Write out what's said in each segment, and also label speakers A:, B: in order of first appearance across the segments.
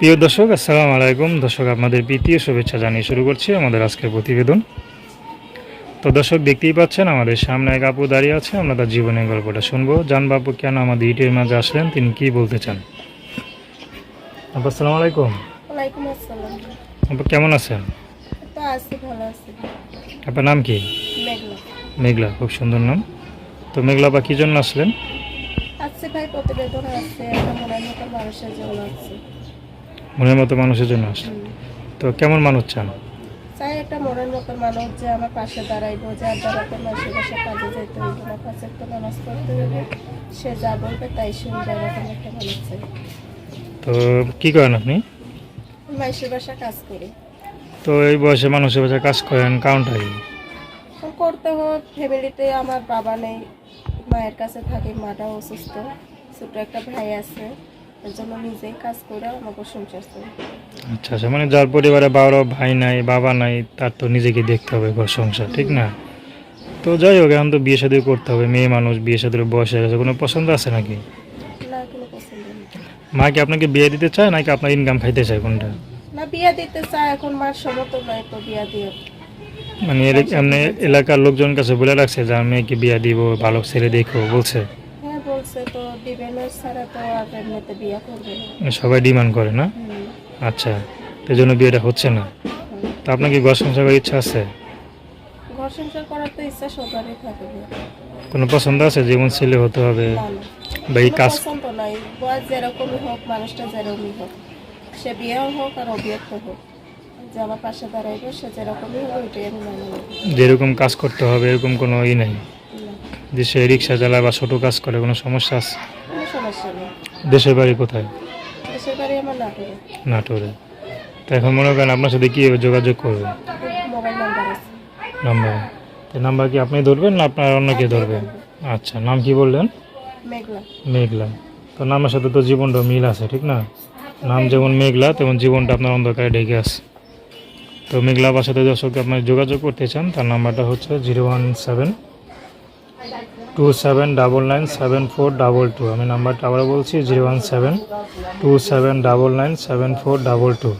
A: প্রিয় দর্শক আসসালামু আলাইকুম। দর্শক আপনাদের প্রীতীয় শুভেচ্ছা জানিয়ে শুরু করছি আমাদের আজকের প্রতিবেদন। তো দর্শক দেখতেই পাচ্ছেন আমাদের সামনে এক আপু দাঁড়িয়ে আছে। আমরা তার জীবনের গল্পটা শুনব। জান বাবু কেন আমাদের ইটের মাঝে আসলেন তিনি কি বলতে চান? আপু আসসালামু আলাইকুম।
B: ওয়ালাইকুম
A: আপু কেমন আছেন? আপনার নাম কি?
B: মেঘলা।
A: খুব সুন্দর নাম। তো মেঘলা বা কী জন্য আসলেন?
B: ভাই প্রতিবেদন মানুষের জন্য আছে
A: মনের মতো মানুষের জন্য আসলেন
B: হুম।
A: তো কেমন মানুষ চান?
B: চাই একটা মনের মতো মানুষ যে আমার পাশে দাঁড়াইবো কাজে যেতে হইবে না একটা নামাজ পড়তে হইবে। সে যা বলবে তাই শুনবে এরকম একটা মানুষ চাই।
A: তো কি করেন আপনি?
B: বাসা কাজ করি।
A: তো এই বয়সে মানুষের কাজ করেন কারণটা কি?
B: করতে হয় ফ্যামিলিতে আমার বাবা নেই মায়ের কাছে থাকি মাটা অসুস্থ ছোট একটা ভাই আছে। এর জন্য নিজেই কাজ করে আমাকে সংসার চলে
A: আচ্ছা আচ্ছা মানে যার পরিবারে বাবারও ভাই নাই বাবা নাই তার তো নিজেকে দেখতে হবে ঘর সংসার ঠিক না? তো যাই হোক এখন তো বিয়ে শাদী করতে হবে মেয়ে মানুষ বিয়ে শাদীর বয়স হয়ে গেছে কোনো পছন্দ আছে নাকি?
B: না কোনো পছন্দ নেই।
A: মা কি আপনাকে বিয়ে দিতে চায় নাকি আপনার ইনকাম খাইতে চায় কোনটা?
B: না বিয়া দিতে চায় এখন মার সমর্থন নাই তো বিয়া দিয়ে।
A: মানে এমনি এলাকার লোকজন কাছে বলে রাখছে যে আমি মেয়েকে বিয়ে দিব ভালো ছেলে দেখো বলছে।
B: তো ছাড়া তো আর এমনিতে বিয়া করবে না।
A: সবাই ডিমান্ড করে না? আচ্ছা এই জন্য বিয়েটা হচ্ছে না। তো আপনার কি ঘর সংসার করার ইচ্ছা আছে?
B: ঘর সংসার করার তো ইচ্ছা সবারই
A: কোনো পছন্দ আছে? যেমন ছেলে হতে হবে বা এই কাজ
B: পছন্দ নাই। বয়স যেরকমই হোক মানুষটা যেরকমই হোক। সে বিয়েও হোক আর অবিয়ক্ত হোক। যে আমার পাশে দাঁড়াইবে সে যেরকমই হোক ওইটাই আমি মানে।
A: যেরকম কাজ করতে হবে এরকম কোনো ই নাই? সে রিক্সা চালায় বা ছোটো কাজ করে কোনো সমস্যা আছে? দেশের বাড়ি কোথায়?
B: নাটোরে।
A: তো এখন মনে করেন আপনার সাথে কীভাবে যোগাযোগ করবে?
B: Mobile number
A: number. তো নাম্বার কি আপনি ধরবেন না আপনার অন্য কে ধরবেন আচ্ছা নাম কি বললেন?
B: মেঘলা।
A: মেঘলা। তো নামের সাথে তো জীবনটা মিল আছে ঠিক না? নাম যেমন মেঘলা তেমন জীবনটা আপনার অন্ধকারে ঢেকে আছে। তো মেঘলা বাসাতে দর্শককে আপনার যোগাযোগ করতে চান তার নাম্বারটা হচ্ছে zero one seven two seven double nine seven four double two আমি নাম্বারটা আবার বলছি zero one seven two seven double nine seven four double two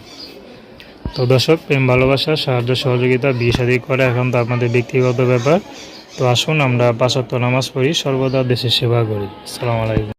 A: তো দর্শক, প্রেম, ভালোবাসা, সাহায্য, সহযোগিতা, বিয়ে শাদী করে এখন তো আপনাদের ব্যক্তিগত ব্যাপার। তো আসুন আমরা পাঁচত্ব নামাজ পড়ি, সর্বদা দেশের সেবা করি। আসসালামু আলাইকুম।